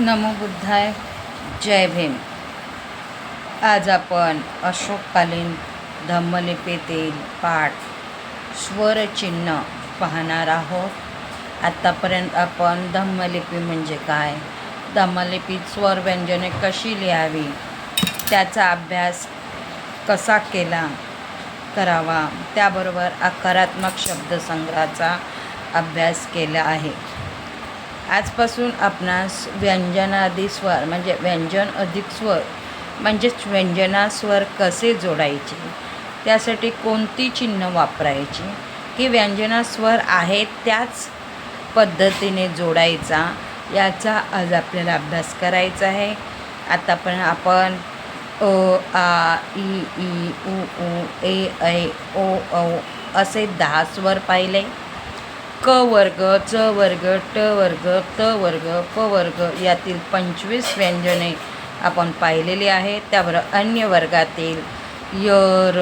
नमो बुद्धाय. जय भीम. आज आपण अशोककालीन धम्मलिपीतील पाठ स्वरचिन्ह पाहणार आहोत. आत्तापर्यंत आपण धम्मलिपी म्हणजे काय धम्मलिपीत स्वर व्यंजने कशी लिहावी त्याचा अभ्यास कसा केला करावा त्याबरोबर आकारात्मक शब्दसंग्रहाचा अभ्यास केला आहे. आजपासून आपणास व्यंजनादी स्वर म्हणजे व्यंजन अधिक स्वर म्हणजेच व्यंजनास्वर कसे जोडायचे? त्यासाठी कोणती चिन्ह वापरायची? की व्यंजनास्वर आहेत त्याच पद्धतीने जोडायचा याचा आज आपल्याला अभ्यास करायचा आहे. आता पण आपण अ आ ई ई उ उ ए ऐ ओ औ असे दहा स्वर पाहिले. क वर्ग च वर्ग ट वर्ग त वर्ग प वर्ग यातील पंचवीस व्यंजने आपण पाहिलेली आहेत. त्यावर अन्य वर्गातील य र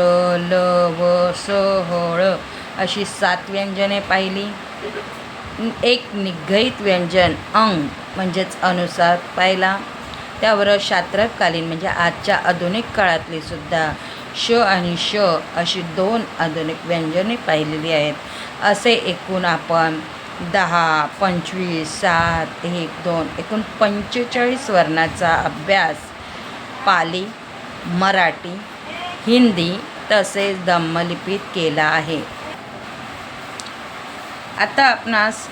ल व स ह अशी सात व्यंजने पाहिली. एक निग्रहित व्यंजन अंग म्हणजेच अनुसार पाहिला. त्यावर शास्त्रकालीन म्हणजे आजच्या आधुनिक काळातली सुद्धा श आणि श अशी दोन आधुनिक व्यंजने पाहिलेली आहेत. असे एकूण आपण दहा पंचवीस सात एक दोन एकूण पंचेचाळीस वर्णाचा अभ्यास पाली मराठी हिंदी तसेच धम्मलिपीत केला आहे. आता आपणास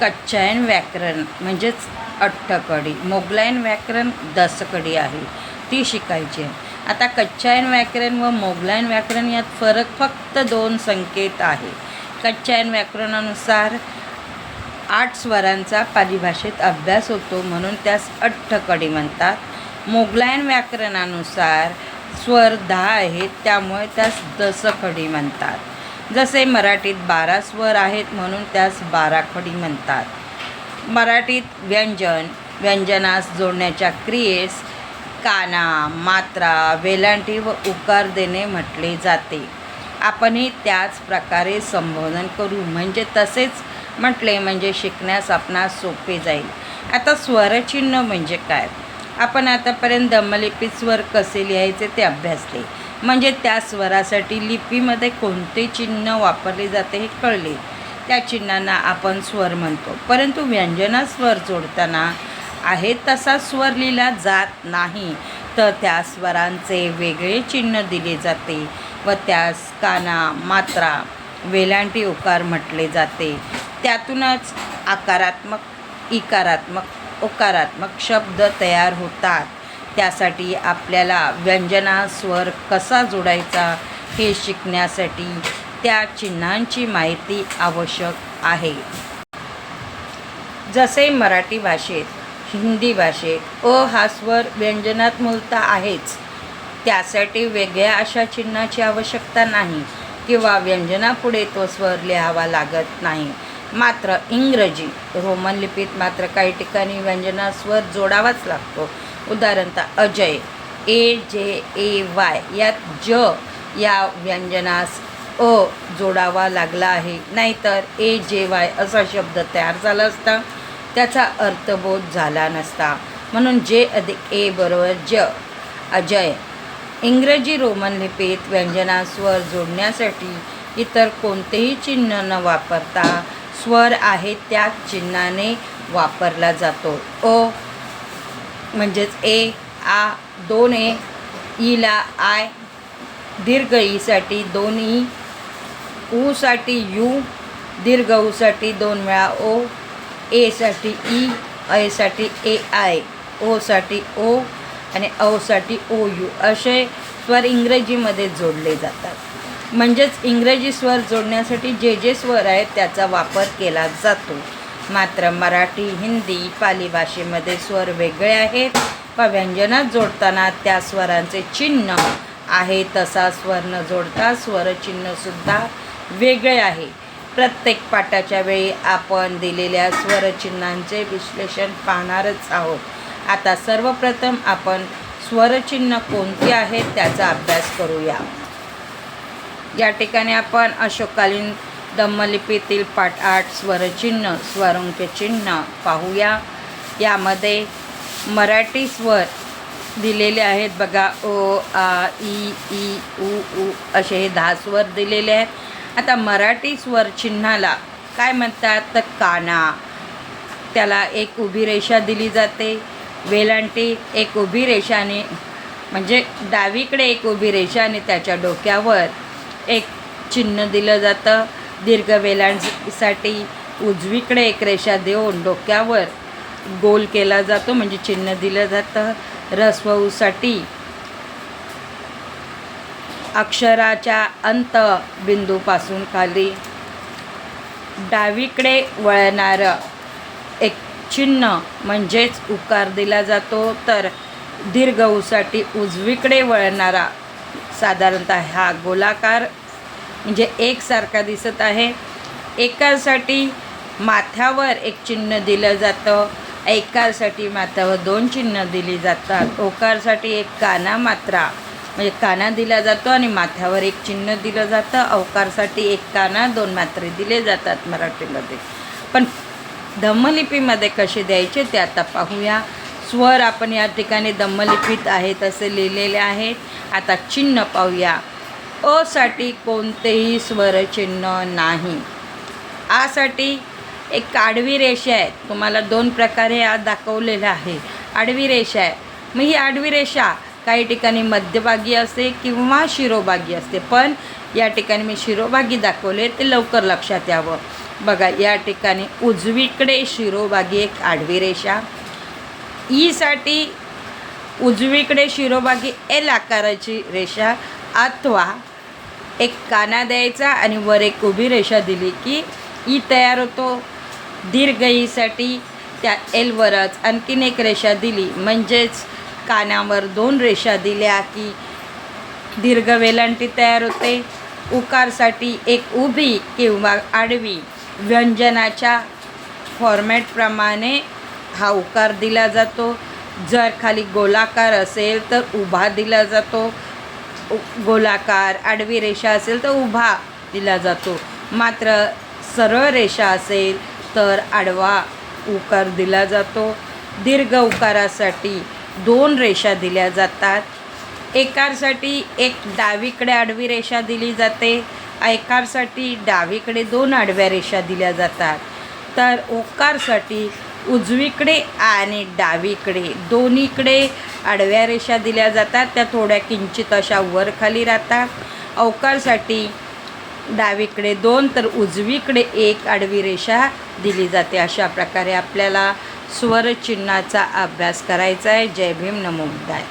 कच्चायन व्याकरण म्हणजेच अठ्ठकडी मोगलायन व्याकरण दसकडी आहे. ती शिकायची आहे. आता कच्चायन व्याकरण व मोगलायन व्याकरण यात फरक फक्त दोन संकेत आहे. कच्चायन व्याकरणानुसार आठ स्वरांचा पाली अभ्यास होतो म्हणून त्यास अठ्ठकडी म्हणतात. मोगलायन व्याकरणानुसार स्वर दहा आहेत त्यामुळे त्यास दसखडी म्हणतात. जसे मराठीत बारा स्वर आहेत म्हणून त्यास बाराखडी म्हणतात. मराठीत व्यंजन व्यंजनास जोडण्याच्या क्रियेस काना मात्रा वेलांटी व उकार देणे म्हटले जाते. आपणही त्याच प्रकारे संबोधन करू. म्हणजे तसेच म्हटले म्हणजे शिकण्यास आपणास सोपे जाईल. आता स्वरचिन्ह म्हणजे काय? आपण आतापर्यंत दमलिपीत स्वर कसे लिहायचे ते अभ्यासले. म्हणजे त्या स्वरासाठी लिपीमध्ये कोणते चिन्ह वापरले जाते हे कळले. त्या चिन्हांना आपण स्वर म्हणतो. परंतु व्यंजनात स्वर जोडताना आहे तसा स्वर लिहिला जात नाही. तर त्या स्वरांचे वेगळे चिन्ह दिले जाते व त्यास काना मात्रा वेलांटी उकार म्हटले जाते. त्यातूनच आकारात्मक इकारात्मक उकारात्मक शब्द तयार होतात. त्यासाठी आपल्याला व्यंजना स्वर कसा जोडायचा हे शिकण्यासाठी त्या चिन्हांची माहिती आवश्यक आहे. जसे मराठी भाषेत हिंदी भाषेत अ हा स्वर व्यंजनात मूलता आहेच. त्यासाठी वेगळ्या अशा चिन्हाची आवश्यकता नाही किंवा व्यंजनापुढे तो स्वर लिहावा लागत नाही. मात्र इंग्रजी रोमन लिपीत मात्र काही ठिकाणी व्यंजना स्वर जोडावाच लागतो. उदाहरणतः अजय ए जे ए वाय यात ज या व्यंजनास अ जोडावा लागला आहे. नाहीतर ए जे वाय असा शब्द तयार झाला असता. त्याचा अर्थबोध झाला नसता. म्हणून जे अधिक ए बरोबर ज अजय इंग्रजी रोमन लिपीत व्यंजना स्वर जोडण्यासाठी इतर कोणतेही चिन्ह न वापरता स्वर आहे त्या चिन्हाने वापरला जातो. ओ म्हणजेच ए आ दोन ए ईला आय दीर्घ ईसाठी दोन ई ऊसाठी यू दीर्घ ऊसाठी दोन वेळा ओ एसाठी ई e, ऐसाठी ए आय ओसाठी ओ आणि औसाठी ओ यू असे स्वर इंग्रजीमध्ये जोडले जातात. म्हणजेच इंग्रजी स्वर जोडण्यासाठी जे जे स्वर आहेत त्याचा वापर केला जातो. मात्र मराठी हिंदी पाली भाषेमध्ये स्वर वेगळे आहेत. व व्यंजनात जोडताना त्या स्वरांचे चिन्ह आहे. तसा स्वर न जोडता स्वरचिन्हसुद्धा वेगळे आहे. प्रत्येक पाठाच्या वेळी आपण दिलेल्या स्वरचिन्हांचे विश्लेषण पाहणारच आहोत. आता सर्वप्रथम आपण स्वरचिन्ह कोणती आहेत त्याचा अभ्यास करूया. या ठिकाणी आपण अशोककालीन दम्मलिपीतील पाठ आठ स्वरचिन्ह स्वरंक्य चिन्ह पाहूया. यामध्ये मराठी स्वर दिलेले आहेत. बघा ओ आ ई ई उ उ असे हे दहा स्वर दिलेले आहेत. आता मराठी स्वर चिन्हाला काय म्हणतात? तर काना. त्याला एक उभी रेषा दिली जाते. वेलांटी एक उभी रेषाने म्हणजे डावीकडे एक उभी रेषा आणि त्याच्या डोक्यावर एक चिन्ह दिलं जातं. दीर्घ वेलांसाठी उजवीकडे एक रेषा देऊन डोक्यावर गोल केला जातो म्हणजे चिन्ह दिलं जातं. रस्वऊसाठी अक्षराच्या अंत बिंदूपासून खाली. डावीकडे वळणारं एक चिन्ह म्हणजेच उकार दिला जातो. तर दीर्घऊसाठी उजवीकडे वळणारा साधारणतः हा गोलाकार म्हणजे एकसारखा दिसत आहे. एकासाठी माथ्यावर एक चिन्ह दिलं जातं. एकासाठी माथ्यावर दोन चिन्ह दिली जातात. ओकारसाठी एक काना मात्रा. म्हणजे काना दिला जातो आणि माथ्यावर एक चिन्ह दिलं जातं. अवकारसाठी एक काना दोन मात्रे दिले जातात मराठीमध्ये. पण धम्मलिपीमध्ये कसे द्यायचे ते आता पाहूया. स्वर आपण या ठिकाणी धम्मलिपीत आहेत असे लिहिलेले आहेत आता चिन्ह पाहूया. असाठी कोणतेही स्वरचिन्ह नाही. आसाठी एक आडवी रेषा आहे. तुम्हाला दोन प्रकारे आज दाखवलेलं आहे. आडवी रेषा आहे. मग ही आडवी रेषा काही ठिकाणी मध्यभागी असते किंवा शिरोभागी असते. पण या ठिकाणी मी शिरोभागी दाखवले ते लवकर लक्षात यावं. बघा या ठिकाणी उजवीकडे शिरोभागी एक आडवी रेषा. ईसाठी उजवीकडे शिरोभागी एल आकाराची रेषा अथवा एक काना द्यायचा आणि वर एक उभी रेषा दिली की ई तयार होतो. दीर्घ ईसाठी त्या एलवरच आणखीन एक रेषा दिली. म्हणजेच कानावर दोन रेषा दिल्या की दीर्घ वेलांटी तयार होते. उकारसाठी एक उभी किंवा आडवी व्यंजनाच्या फॉर्मॅटप्रमाणे हा उकार दिला जातो. जर खाली गोलाकार असेल तर उभा दिला जातो. गोलाकार आडवी रेषा असेल तर उभा दिला जातो. मात्र सरळ रेषा असेल तर आडवा उकार दिला जातो. दीर्घ उकारासाठी दोन रेषा दिल्या जातात. एकारसाठी एक डावीकडे आडवी रेषा दिली जाते एकारसाठी डावीकडे दोन आडव्या रेषा दिल्या जातात. तर ओकारसाठी उजवीकडे आणि डावीकडे दोन्हीकडे आडव्या रेषा दिल्या जातात त्या थोड्या किंचित अशा वर खाली राहतात. अवकारसाठी डावीकडे दोन तर उजवीकडे एक आडवी रेषा दिली जाते. अशा प्रकारे आपल्याला स्वरचिन्हाचा अभ्यास करायचा आहे जय भीम नमोदाय